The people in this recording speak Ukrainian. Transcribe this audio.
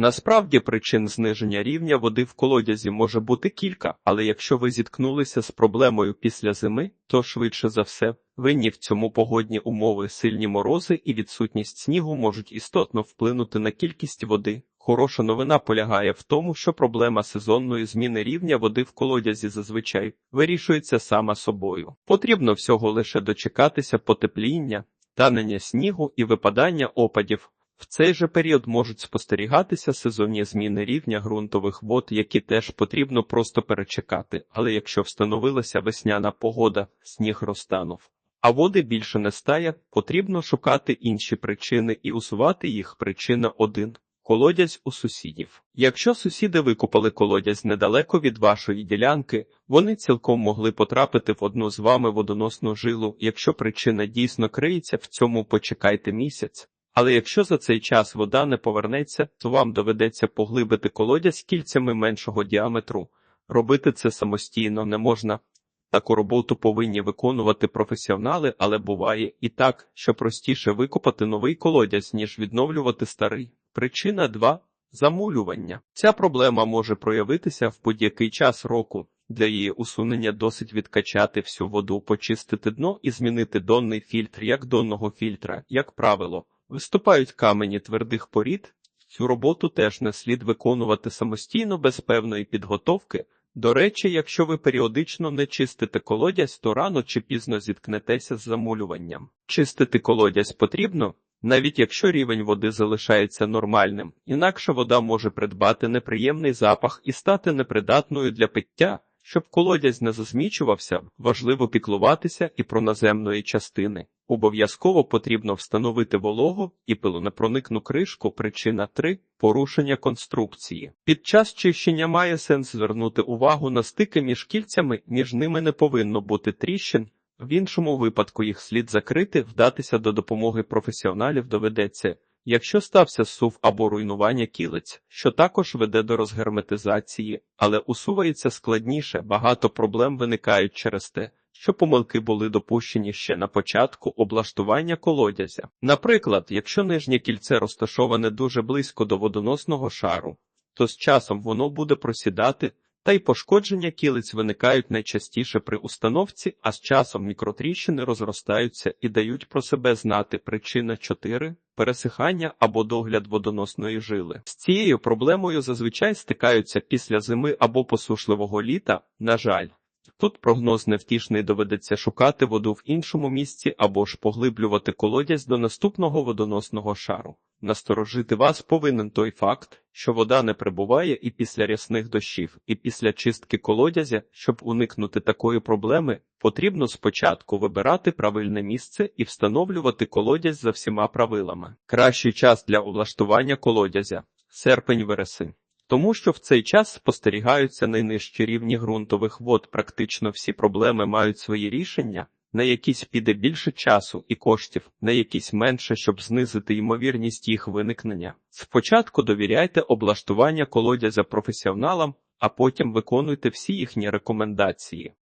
Насправді причин зниження рівня води в колодязі може бути кілька, але якщо ви зіткнулися з проблемою після зими, то швидше за все винні в цьому погодні умови, сильні морози і відсутність снігу можуть істотно вплинути на кількість води. Хороша новина полягає в тому, що проблема сезонної зміни рівня води в колодязі зазвичай вирішується сама собою. Потрібно всього лише дочекатися потепління, танення снігу і випадання опадів. В цей же період можуть спостерігатися сезонні зміни рівня ґрунтових вод, які теж потрібно просто перечекати. Але якщо встановилася весняна погода, сніг розтанув. А води більше не стає, потрібно шукати інші причини і усувати їх. Причина 1. Колодязь у сусідів. Якщо сусіди викопали колодязь недалеко від вашої ділянки, вони цілком могли потрапити в одну з вами водоносну жилу. Якщо причина дійсно криється, в цьому почекайте місяць. Але якщо за цей час вода не повернеться, то вам доведеться поглибити колодязь кільцями меншого діаметру. Робити це самостійно не можна. Таку роботу повинні виконувати професіонали, але буває і так, що простіше викопати новий колодязь, ніж відновлювати старий. Причина 2. Замулювання. Ця проблема може проявитися в будь-який час року. Для її усунення досить відкачати всю воду, почистити дно і змінити донний фільтр як донного фільтра, як правило. Виступають камені твердих порід. Цю роботу теж не слід виконувати самостійно без певної підготовки. До речі, якщо ви періодично не чистите колодязь, то рано чи пізно зіткнетеся з замулюванням. Чистити колодязь потрібно, навіть якщо рівень води залишається нормальним, інакше вода може придбати неприємний запах і стати непридатною для пиття. Щоб колодязь не засмічувався, важливо піклуватися і про наземної частини. Обов'язково потрібно встановити вологу і пилонепроникну кришку. Причина 3. порушення конструкції. Під час чищення має сенс звернути увагу на стики між кільцями, між ними не повинно бути тріщин. В іншому випадку їх слід закрити, вдатися до допомоги професіоналів доведеться. Якщо стався сув або руйнування кілиць, що також веде до розгерметизації, але усувається складніше, багато проблем виникають через те, що помилки були допущені ще на початку облаштування колодязя. Наприклад, якщо нижнє кільце розташоване дуже близько до водоносного шару, то з часом воно буде просідати, та й пошкодження кілиць виникають найчастіше при установці, а з часом мікротріщини розростаються і дають про себе знати причина 4 пересихання або догляд водоносної жили. З цією проблемою зазвичай стикаються після зими або посушливого літа, на жаль. Тут прогноз невтішний доведеться шукати воду в іншому місці або ж поглиблювати колодязь до наступного водоносного шару. Насторожити вас повинен той факт, що вода не прибуває і після рясних дощів, і після чистки колодязя, щоб уникнути такої проблеми, потрібно спочатку вибирати правильне місце і встановлювати колодязь за всіма правилами. Кращий час для облаштування колодязя серпень вересень. Тому що в цей час спостерігаються найнижчі рівні ґрунтових вод, практично всі проблеми мають свої рішення, на якісь піде більше часу і коштів, на якісь менше, щоб знизити ймовірність їх виникнення. Спочатку довіряйте облаштування колодязя професіоналам, а потім виконуйте всі їхні рекомендації.